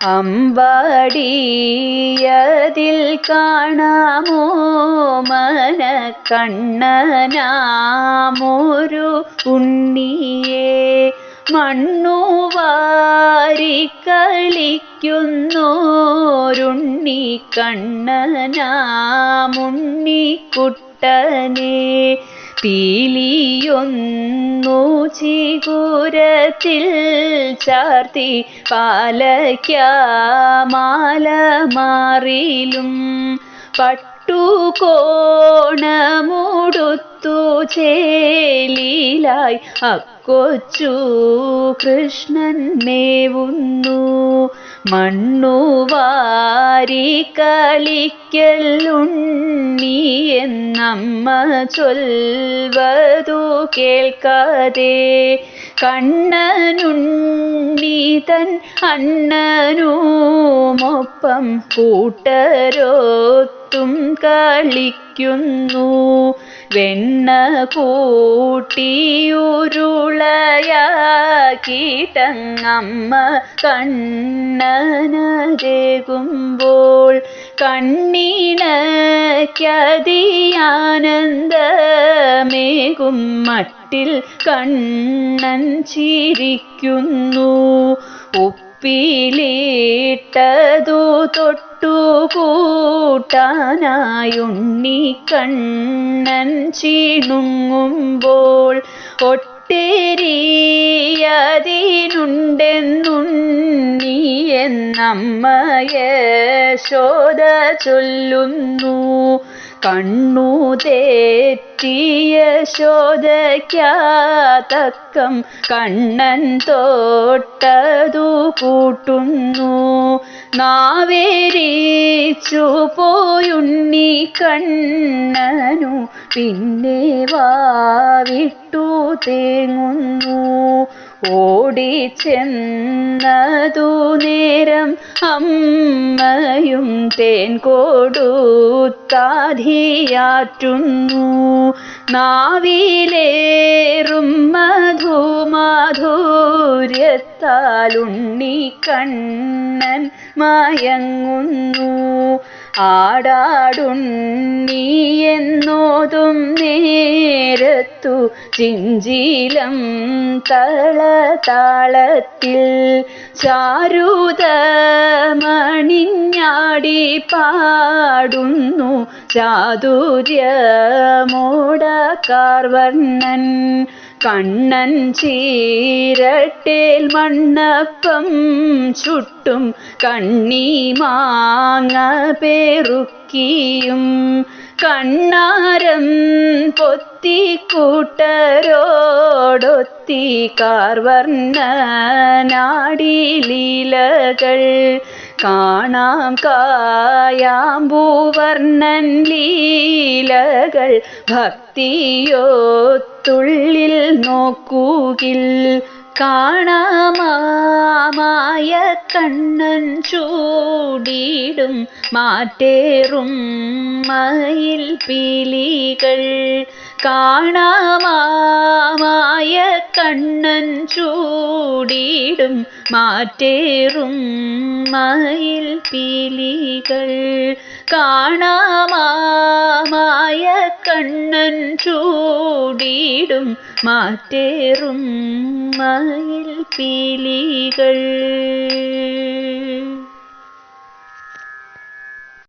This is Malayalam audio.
അമ്പാടിയതിൽ കാണാമോ മന കണ്ണനാമൊരു ഉണ്ണിയെ? മണ്ണു വാരി കളിക്കുന്നോരുണ്ണി കണ്ണനാമുണ്ണിക്കുട്ടനെ പീലിയൊന്നു ചിഗുരത്തിൽ ചാർത്തി പാലയ്ക്കാമാല മാറിലും പട്ടുകോണമുടുത്തു ചേലിലായി. അക്കൊച്ചു കൃഷ്ണൻ മേവുന്നു. മണ്ണു വാരി കളിക്കലുണ്ണി എന്നമ്മ ചൊൽവതു കേൾക്കാതെ. കണ്ണനുണ്ണി തൻ അണ്ണനുമൊപ്പം കൂട്ടരോത്തും കളിക്കുന്നു. വെണ്ണ കൂട്ടിയുരുളയാക്കിട്ടങ്ങമ്മ കണ്ണനതേകുമ്പോൾ കണ്ണീണയ്ക്കതിയാനന്ദമേകും മട്ടിൽ കണ്ണൻ ചിരിക്കുന്നു. ഉപ്പിലിട്ടതു തൊട്ടുകൂട്ടാനായുണ്ണി കണ്ണൻ ചീണുങ്ങുമ്പോൾ ഒട്ടേരിയതിനുണ്ടെന്നുണ്ണി എന്നമ്മയശോദ ചൊല്ലുന്നു. കണ്ണു തേറ്റിയ ശോധയ്ക്കാതക്കം കണ്ണൻ തോട്ടതു കൂട്ടുന്നു. നാവേരിച്ചു പോയുണ്ണി കണ്ണനു പിന്നെ വാവിട്ടു തേങ്ങുന്നു. ഓടിച്ചെന്നതു നേരം അമ്മയും തേൻ കൊടുത്താധിയാറ്റുന്നു. നാവിലേറും മധുമാധുര്യത്താലുണ്ണി കണ്ണൻ മായങ്ങുന്നു. ആടാടുണ്ണി എന്നോതും നേരത്തു ചിഞ്ചീലം തളതാളത്തിൽ ചാരുതമണിഞ്ഞാടി പാടുന്നു ചാതുര്യമോടക്കാർവർണൻ കണ്ണൻ ചീരട്ടേൽ മണ്ണപ്പം ചുട്ടും കണ്ണി മാങ്ങ പേറുക്കിയും. കണ്ണാരം പൊത്തിക്കൂട്ടരോടൊത്തി കാർവർണനാടിലീലകൾ കാണാം കായാമ്പൂവർണൻ ലീലകൾ. ഭക്തിയോത്തുള്ളിൽ നോക്കുകിൽ കാണാമായ കണ്ണൻ ചൂടിടും മാറ്റേറും മയിൽ പീലികൾ. കാണാമായ കണ്ണൻ ചൂടിയിടും മാറ്റേറും മയിൽ പീലികൾ. കാണാമായ കണ്ണൻ ചൂടിയിടും മാറ്റേറും മയിൽ പീലികൾ.